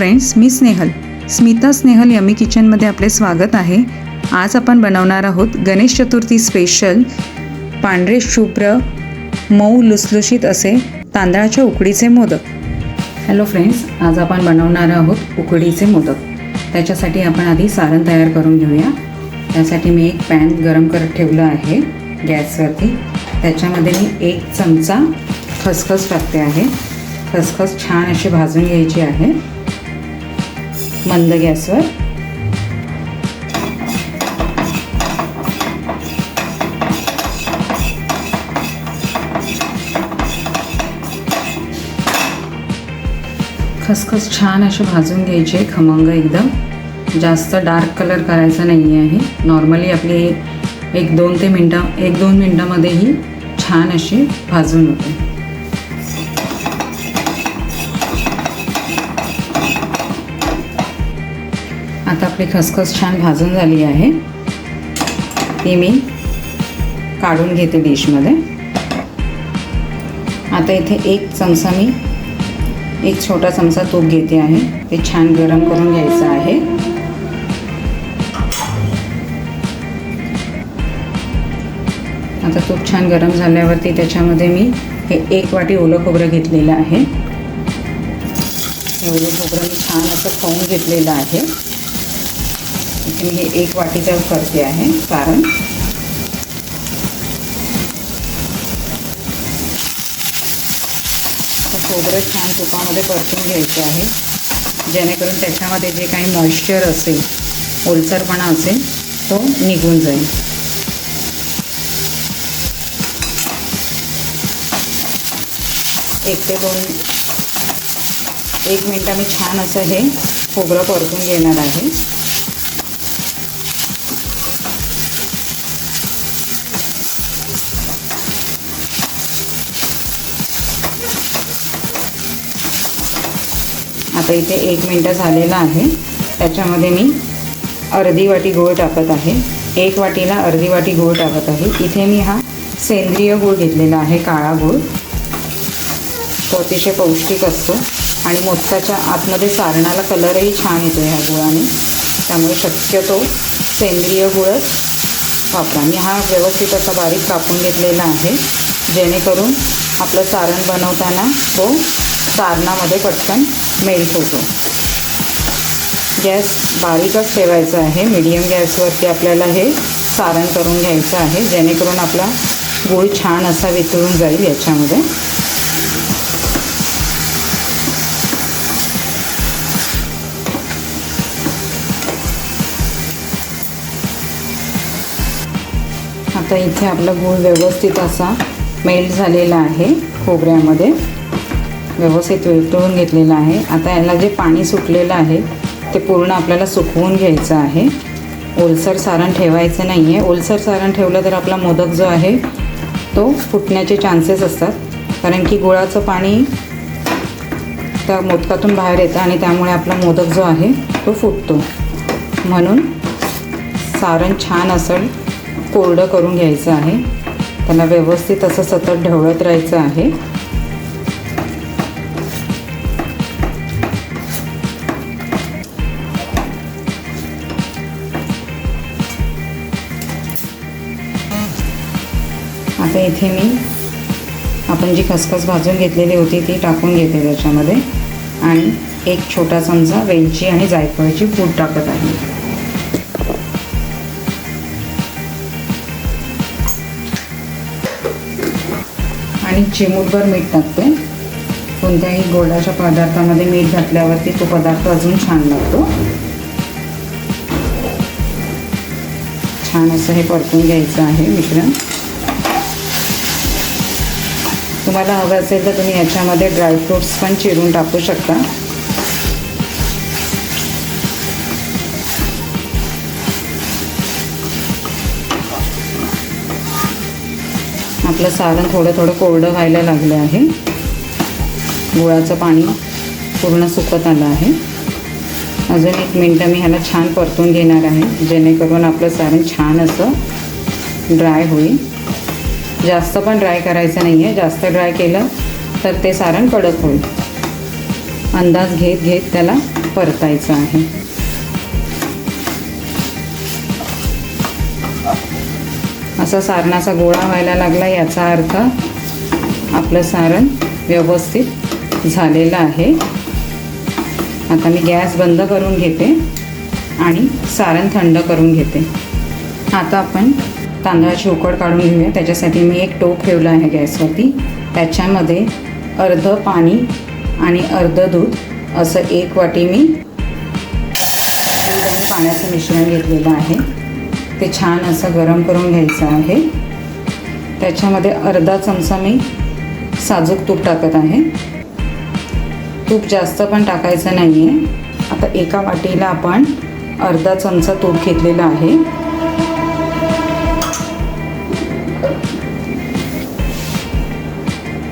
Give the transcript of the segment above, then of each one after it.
Friends मी Snehal. Smita Snehal yummy किचनमध्ये आपले स्वागत आहे. आज आपण बनवणार आहोत गणेश चतुर्थी स्पेशल पांढरे शुभ्र मऊ लुसलुशीत असे तांदळाच्या उकडीचे मोदक. हॅलो फ्रेंड्स आज आपण बनवणार आहोत उकडीचे मोदक. त्याच्यासाठी आपण आधी सारण तयार करून घेऊया. त्यासाठी मी एक पॅन गरम करत ठेवलं आहे गॅसवरती. त्याच्यामध्ये मी एक चमचा खसखस टाकते आहे. खसखस छान अशी भाजून घ्यायची आहे. मंद गॅसवर. खसखस छान असे भाजून घ्यायचे खमंग एकदम. जास्त डार्क कलर करायचा नाही आहे. नॉर्मली आपली एक दोन ते मिनटं एक दोन मिनटामध्ये ही छान अशी भाजून होते. आता आपली खसखस छान भाजून झाली आहे. ती मी काढून घेते डिशमध्ये. आता इथे एक चमचा मी एक छोटा चमचा तूप घेते आहे. ते छान गरम करून घ्यायचं आहे. आता तूप छान गरम झाल्यावरती त्याच्यामध्ये मी हे एक वाटी ओलं खोबरं घेतलेलं आहे. हे ओलं खोबरं मी छान असं खाऊन घेतलेलं आहे. मी हे एक वाटीचं करते आहे कारण खोबरं छान तुपामध्ये परतून घ्यायचं आहे. जेणेकरून त्याच्यामध्ये जे काही मॉइश्चर असेल ओलसरपणा असेल तो निघून जाईल. एक ते दोन एक मिनटं मी छान असं हे खोबरं परतून घेणार आहे. आता इथे एक मिनटं झालेलं आहे. त्याच्यामध्ये मी अर्धी वाटी गूळ टाकत आहे. एक वाटीला अर्धी वाटी गूळ टाकत आहे. इथे मी हा सेंद्रिय गूळ घेतलेला आहे काळा गूळ. तो अतिशय पौष्टिक असतो. आणि मोदकाच्या आतमध्ये सारणाला कलरही छान येतो ह्या गुळाने. त्यामुळे शक्यतो सेंद्रिय गुळच वापरा. मी हा व्यवस्थित असा बारीक कापून घेतलेला आहे. जेणेकरून आपलं सारण बनवताना तो सारणामध्ये पटकन मेल्ट होतो. गॅस बारीकच ठेवायचा आहे. मीडियम गॅसवरती आपल्याला हे सारण करून घ्यायचं आहे. जेणेकरून आपला गूळ छान असा वितळून जाईल याच्यामध्ये. आता इथे आपला गूळ व्यवस्थित असा मेल्ट झालेला आहे खोबऱ्यामध्ये. व्यवस्थित वितळून घेतलेला आहे. आता याला जे पाणी सुटलेलं आहे ते पूर्ण आपल्याला सुकवून घ्यायचं आहे. ओलसर सारण ठेवायचं नाही आहे ओलसर सारण ठेवलं तर आपला मोदक जो आहे तो फुटण्याचे चान्सेस असतात. कारण की गुळाचं पाणी त्या मोदकातून बाहेर येतं आणि त्यामुळे आपला मोदक जो आहे तो फुटतो. म्हणून सारण छान असं कोरडं करून घ्यायचं आहे. त्याला व्यवस्थित असं सतत ढवळत राहायचं आहे. आता इथे मी आपण जी खसखस भाजून घेतलेली होती ती टाकून घेते त्याच्यामध्ये. आणि एक छोटा चमचा वेलची आणि जायफळची पूड टाकत आहे. आणि चिमूटभर मीठ टाकते. कोणत्याही गोडाच्या पदार्थामध्ये मीठ घातल्यावरती तो पदार्थ अजून छान लागतो. छान असं हे परतून घ्यायचं आहे मिश्रण. तुम्हाला हवं असेल तर तुम्ही याच्यामध्ये ड्रायफ्रूट्स पण चिरून टाकू शकता. आपलं सारण थोडं थोडं कोरडं व्हायला लागलं आहे. गुळाचं पाणी पूर्ण सुकत आलं आहे. अजून एक मिनटं मी ह्याला छान परतून घेणार आहे जेणेकरून आपलं सारण छान असं ड्राय होईल. जास्त पण ड्राय करायचं नाही आहे जास्त ड्राय केलं तर ते सारण कडक होईल. अंदाज घेत घेत त्याला परतायचं आहे. असा सारणाचा गोळा व्हायला लागला याचा अर्थ आपलं सारण व्यवस्थित झालेलं आहे. आता मी गॅस बंद करून घेते आणि सारण थंड करून घेते. आता आपण तांदळाची उकड काढून घेऊया. त्याच्यासाठी मी एक टोप ठेवलं आहे गॅसवरती. त्याच्यामध्ये अर्ध पाणी आणि अर्ध दूध असं एक वाटी मी दूध आणि पाण्याचं मिश्रण घेतलेलं आहे. ते छान असं गरम करून घ्यायचं आहे. त्याच्यामध्ये अर्धा चमचा मी साजूक तूप टाकत आहे. तूप जास्त पण टाकायचं नाही आहे आता एका वाटीला आपण अर्धा चमचा तूप घेतलेला आहे.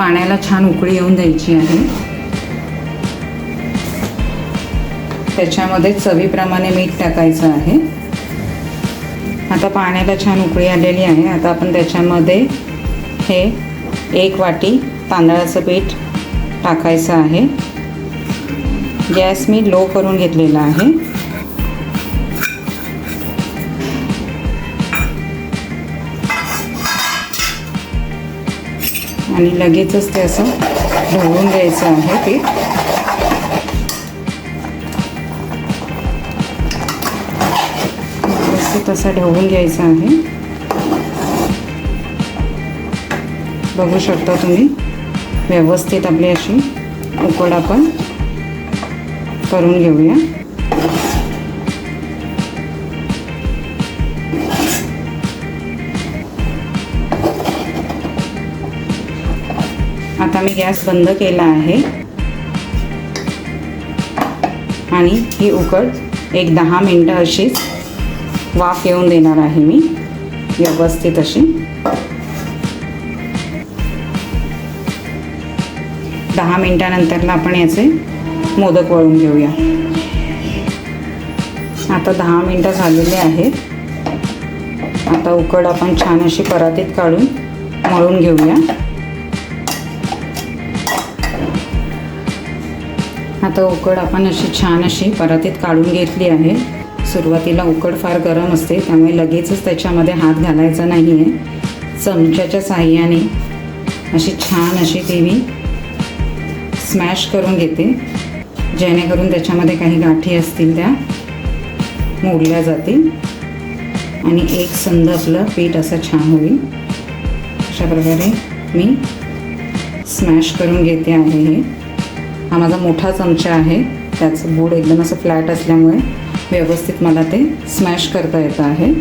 पाण्याला छान उकळी येऊन द्यायची आहे. त्याच्यामध्ये चवीप्रमाणे मीठ टाकायचं आहे. आता पाण्याला छान उकळी आलेली आहे. आता आपण त्याच्यामध्ये हे एक वाटी तांदळाचं पीठ टाकायचं आहे. गॅस मी लो करून घेतलेला आहे. आणि लगेचच ते असं ढवळून घ्यायचं आहे पीठ व्यवस्थित असं ढवळून घ्यायचं आहे. बघू शकता तुम्ही व्यवस्थित आपली अशी उकड आपण करून घेऊया. आता मी गॅस बंद केला आहे. आणि ही उकड एक दहा मिनटं अशीच वाफ येऊन देणार आहे मी. व्यवस्थित अशी. दहा मिनटानंतरला आपण याचे मोदक वळून घेऊया. आता दहा मिनटं झालेले आहेत. आता उकड आपण छान अशी परातीत काढून मळून घेऊया. आता उकड आपण अशी छान अशी परातीत काढून घेतली आहे. सुरुवातीला उकड फार गरम असते त्यामुळे लगेचच त्याच्यामध्ये हात घालायचा नाही आहे चमच्याच्या साह्याने अशी छान अशी ती मी स्मॅश करून घेते जेणेकरून त्याच्यामध्ये काही गाठी असतील त्या मोडल्या जातील आणि एक संद आपलं पीठ असं छान होईल. अशा प्रकारे मी स्मॅश करून घेते आहे हे. हा माझा मोठा चमचा आहे. त्याचं बोर्ड एकदम असं फ्लॅट असल्यामुळे व्यवस्थित मला ते स्मॅश करता येतं आहे.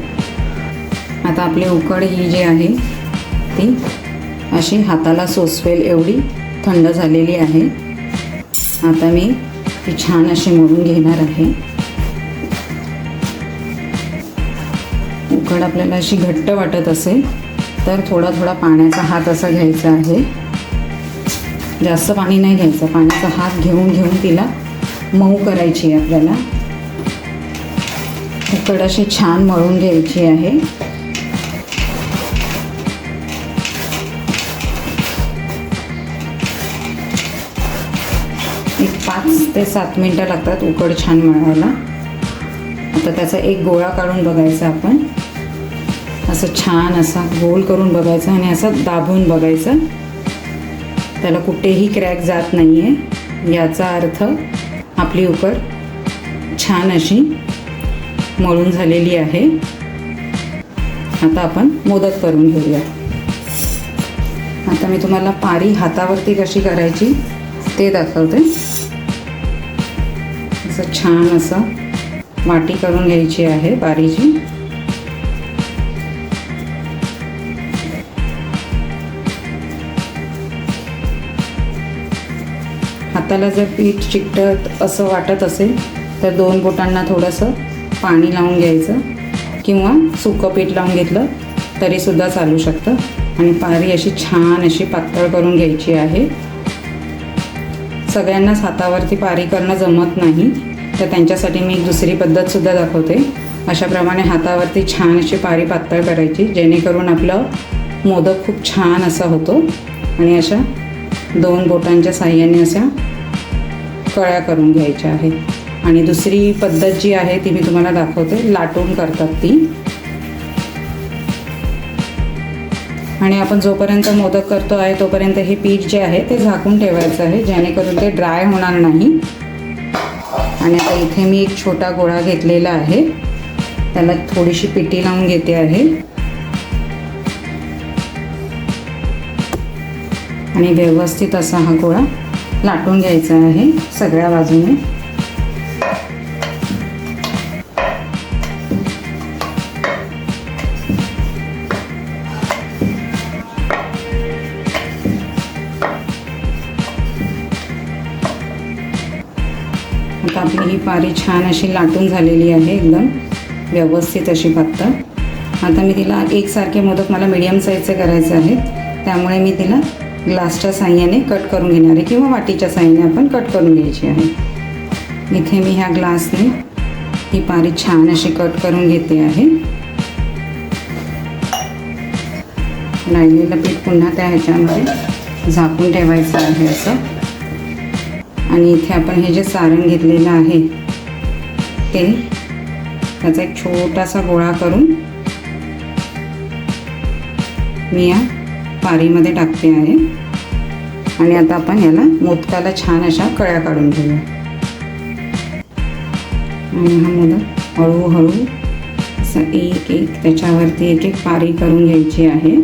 आता आपली उकड ही जी आहे ती अशी हाताला सोसवेल एवढी थंड झालेली आहे. आता मी ती छान अशी मळून घेणार आहे. उकड आपल्याला अशी घट्ट वाटत असेल तर थोडा थोडा पाण्याचा हात असा घ्यायचा आहे. जास्त पाणी नाही घ्यायचं. पाण्याचा हात घेऊन घेऊन तिला मऊ करायची आहे आपल्याला. उकड अशी छान मळून घ्यायची आहे. एक पाच ते सात मिनटं लागतात उकड छान मळायला. आता त्याचा एक गोळा काढून बघायचा आपण. असं छान असा गोल करून बघायचा आणि असं दाबून बघायचं. त्याला कुठेही क्रॅक जात नाही आहे याचा अर्थ आपली उकर छान अशी मळून झालेली आहे. आता आपण मोदक करून घेऊया. आता मी तुम्हाला पारी हातावरती कशी करायची ते दाखवते. असं छान असं वाटी करून घ्यायची आहे पारीची. हाताला जर पीठ चिकटत असं वाटत असेल तर दोन बोटांना थोडंसं पाणी लावून घ्यायचं किंवा सुकं पीठ लावून घेतलं तरीसुद्धा चालू शकतं. आणि पारी अशी छान अशी पातळ करून घ्यायची आहे. सगळ्यांनाच हातावरती पारी करणं जमत नाही तर त्यांच्यासाठी मी एक दुसरी पद्धतसुद्धा दाखवते. अशाप्रमाणे हातावरती छान अशी पारी पातळ करायची जेणेकरून आपलं मोदक खूप छान असा होतो. आणि अशा दोन बोटांच्या साह्याने अशा कळ्या करून घ्यायच्या आहेत. आणि दुसरी पद्धत जी आहे ती मी तुम्हाला दाखवते. लाटून करतात ती. आणि आपण जोपर्यंत मोदक करतो आहे तोपर्यंत हे पीठ जे आहे ते झाकून ठेवायचं आहे. जेणेकरून ते ड्राय होणार नाही. आणि आता इथे मी एक छोटा गोळा घेतलेला आहे. त्याला थोडीशी पिटी लावून घेते आहे. आणि व्यवस्थित असा हा गोळा लाटून घ्यायचं आहे सगळ्या बाजूने. आता आपली ही पारी छान अशी लाटून झालेली आहे एकदम व्यवस्थित अशी पातळ आता मी तिला एकसारखे मोदक मला मीडियम साईजचे करायचे आहेत त्यामुळे मी तिला ग्लासच्या साह्याने कट करून घेणार आहे किंवा वाटीच्या साह्याने आपण कट करून घ्यायची आहे. इथे मी ह्या ग्लासने ही पारी छान अशी कट करून घेते आहे. राहिलेलं पीठ पुन्हा त्या ह्याच्यामध्ये झाकून ठेवायचं आहे असं. आणि इथे आपण हे जे सारण घेतलेलं आहे ते त्याचा एक छोटासा गोळा करून मी या पारीमध्ये टाकते आहे. आणि आता आपण याला मोदकाला छान अशा कळ्या काढून घेऊया. आणि हा मोदक हळूहळू असं एक एक त्याच्यावरती एक एक पारी करून घ्यायची आहे.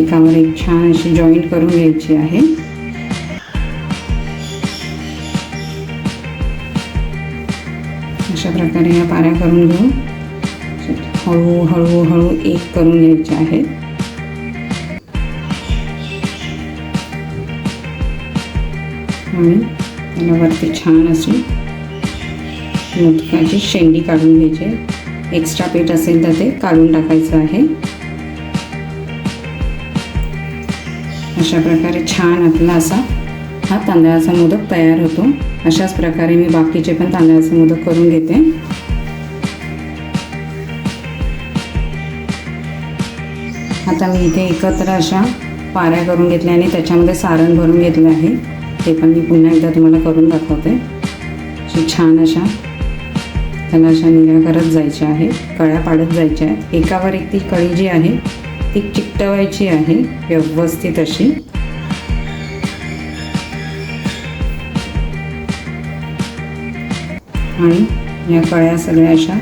एकावर एक छान अशी जॉईंट करून घ्यायची आहे. अशा प्रकारे या पाऱ्या करून घेऊन हळूहळू हळू एक करून घ्यायचे आहेत. आणि त्याला वरती छान अशी मोदकाची शेंडी काढून घ्यायची. एक्स्ट्रा पीठ असेल तर ते काढून टाकायचं आहे. अशा प्रकारे छान आपला असा हा तांदळाचा मोदक तयार होतो. अशाच प्रकारे मी बाकीचे पण तांदळाचे मोदक करून घेते. आता मी इथे एकत्र अशा पाऱ्या करून घेतल्या आणि त्याच्यामध्ये सारण भरून घेतलं आहे. ते पण मी पुन्हा एकदा तुम्हाला करून दाखवते. अशी छान अशा त्याला अशा निऱ्या करत जायच्या आहेत कळ्या पाडत जायच्या आहेत. एकावर एक ती कळी जी आहे ती चिकटवायची आहे व्यवस्थित अशी. आणि या कळ्या सगळ्या अशा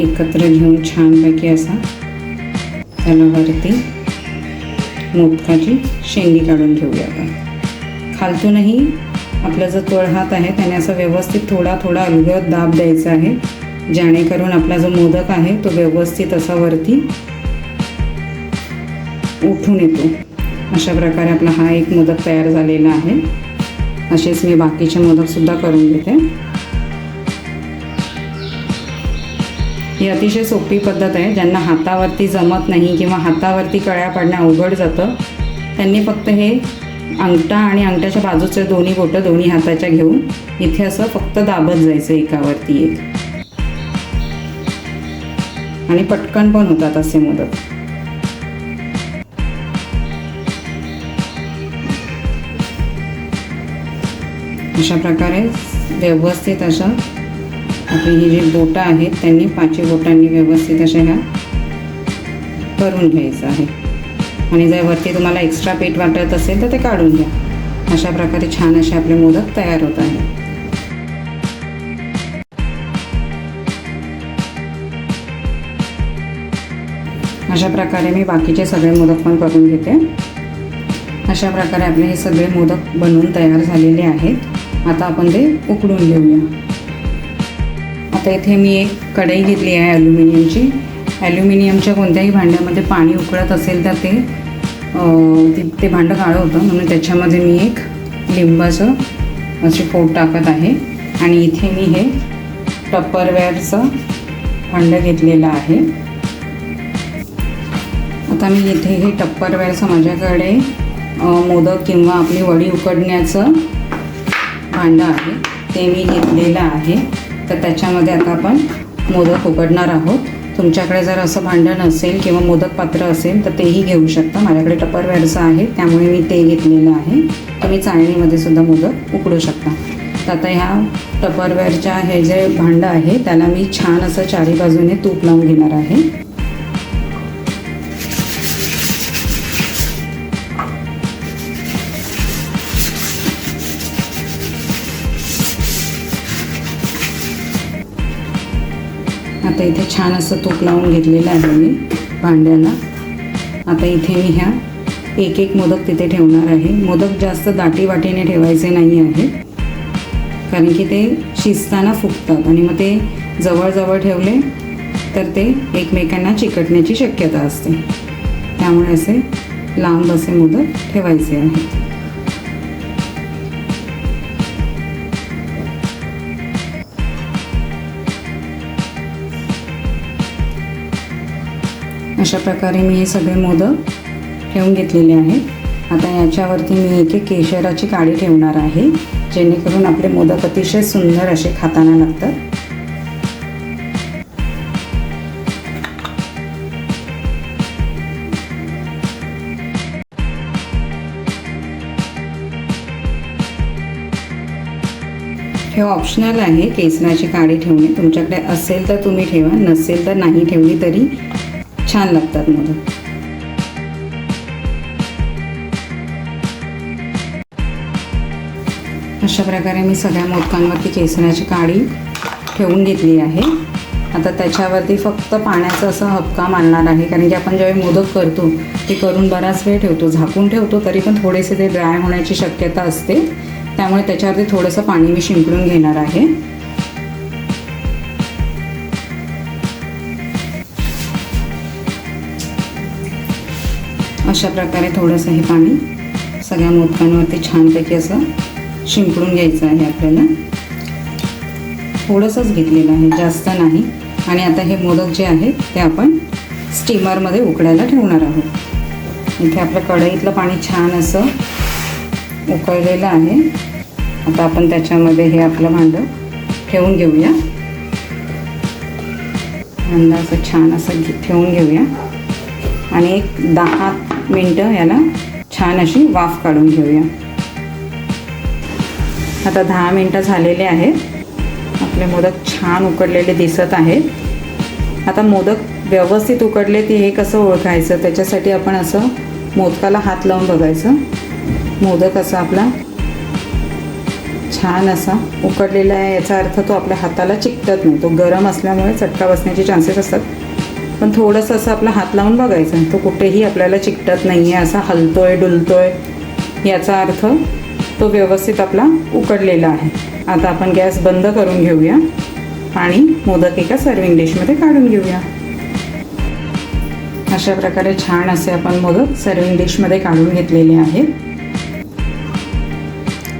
एकत्र घेऊन छानपैकी असा त्याला वरती मोदकाची शेंडी काढून घेऊया आपण. खालतूनही आपला जो तळहात आहे त्याने असं व्यवस्थित थोडा थोडा अलगद दाब द्यायचा आहे. जेणेकरून आपला जो मोदक आहे तो व्यवस्थित असा वरती उठून येतो. अशा प्रकारे आपला हा एक मोदक तयार झालेला आहे. असेच मी बाकीचे मोदकसुद्धा करून घेते. ही अतिशय सोपी पद्धत आहे. ज्यांना हातावरती जमत नाही किंवा हातावरती कळ्या पडणं अवघड जातं त्यांनी फक्त हे अंगठा आणि अंगठ्याच्या बाजूचे दोन्ही बोटं दोन्ही हाताच्या घेऊन इथे असं फक्त दाबत जायचं एकावरती एक. आणि पटकन पण होतात असे मोदक अशा प्रकारे व्यवस्थित अशा आपली ही जी बोटं आहेत त्यांनी पाचही बोटांनी व्यवस्थित अशा ह्या करून घ्यायचं आहे. आणि जर वरती तुम्हाला एक्स्ट्रा पीठ वाटत असेल तर ते काढून घ्या. अशा प्रकारे छान असे आपले मोदक तयार होत आहेत. अशा प्रकारे मी बाकीचे सगळे मोदक पण करून घेते. अशा प्रकारे आपले हे सगळे मोदक बनवून तयार झालेले आहेत. आता आपण ते उकडून घेऊया. आता इथे मी एक कढई घेतली आहे अल्युमिनियमची ॲल्युमिनियमच्या कोणत्याही भांड्यामध्ये पाणी उकळत असेल तर ते ते भांडं काळं होतं. म्हणून त्याच्यामध्ये मी एक लिंबाचं असे पोट टाकत आहे. आणि इथे मी हे टप्परवेअरचं भांडं घेतलेलं आहे. आता मी इथे हे टप्परवेअरचं माझ्याकडे मोदक किंवा आपली वडी उकडण्याचं भांडं आहे. ते मी घेतलेलं आहे. तर त्याच्यामध्ये आता आपण मोदक उकडणार आहोत. तुमच्याकडे जर असं भांडण नसेल किंवा मोदक पात्र असेल तर तेही घेऊ शकता. माझ्याकडे टपरवेअरचं आहे त्यामुळे मी ते घेतलेलं आहे. तुम्ही चाळणीमध्ये सुद्धा मोदक उकडू शकता. तर आता ह्या टपरवेअरच्या हे जे भांडं आहे त्याला मी छान असं चारी बाजूने तूप लावून घेणार आहे. आता इथे छान असं तूप लावून घेतलेलं आहे मी भांड्याला. आता इथे मी ह्या एक एक मोदक तिथे ठेवणार आहे. मोदक जास्त दाटी वाटीने ठेवायचे नाही आहे. कारण की ते शिजताना फुगतात आणि मग ते जवळजवळ ठेवले तर ते एकमेकांना चिकटण्याची शक्यता असते. त्यामुळे असे लांब असे मोदक ठेवायचे आहेत. अशा प्रकारे मी हे सगळे मोदक ठेवून घेतलेले आहेत. आता याच्यावरती मी एक एक केशराची काडी ठेवणार आहे जेणेकरून आपले मोदक अतिशय सुंदर असे खाताना लागतात. हे ऑप्शनल आहे केसराची काडी ठेवणे. तुमच्याकडे असेल तर तुम्ही ठेवा नसेल तर नाही ठेवली तरी छान लागतात मला अशा प्रकारे मी सगळ्या मोदकांवरती केसराची काडी ठेवून घेतली आहे. आता त्याच्यावरती फक्त पाण्याचा असं हपका मारणार आहे कारण की आपण ज्यावेळी मोदक करतो ते करून बराच वेळ ठेवतो. झाकून ठेवतो तरी पण थोडेसे ते ड्राय होण्याची शक्यता असते. त्यामुळे त्याच्यावरती थोडंसं पाणी मी शिंपडून घेणार आहे. अशा प्रकारे थोडंसं हे पाणी सगळ्या मोदकांवरती छानपैकी असं शिंपडून घ्यायचं आहे आपल्याला. थोडंसंच घेतलेलं आहे जास्त नाही. आणि आता हे मोदक जे आहेत ते आपण स्टीमरमध्ये उकडायला ठेवणार आहोत. इथे आपलं कढईतलं पाणी छान असं उकळलेलं आहे. आता आपण त्याच्यामध्ये हे आपलं भांडं ठेवून घेऊया. भांडं असं छान असं घे ठेवून घेऊया. आणि एक दहा मिनटं याला छान अशी वाफ काढून घेऊया. आता दहा मिनटं झालेले आहेत. आपले मोदक छान उकडलेले दिसत आहेत. आता मोदक व्यवस्थित उकडले ते हे कसं ओळखायचं? त्याच्यासाठी आपण असं मोदकाला हात लावून बघायचं. मोदक असा आपला छान असा उकडलेला आहे. याचा अर्थ तो आपल्या हाताला चिकटत नाही. तो गरम असल्यामुळे चटका बसण्याचे चान्सेस असतात. पण थोडंसं असं आपला हात लावून बघायचं. तो कुठेही आपल्याला चिकटत नाही आहे असा हलतोय डुलतोय याचा अर्थ तो व्यवस्थित आपला उकडलेला आहे. आता आपण गॅस बंद करून घेऊया आणि मोदक एका सर्विंग डिशमध्ये काढून घेऊया. अशा प्रकारे छान असे आपण मोदक सर्विंग डिशमध्ये काढून घेतलेले आहेत.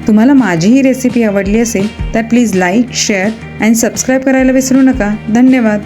तुम्हाला माझी ही रेसिपी आवडली असेल तर please like share and subscribe करायला विसरू नका. धन्यवाद.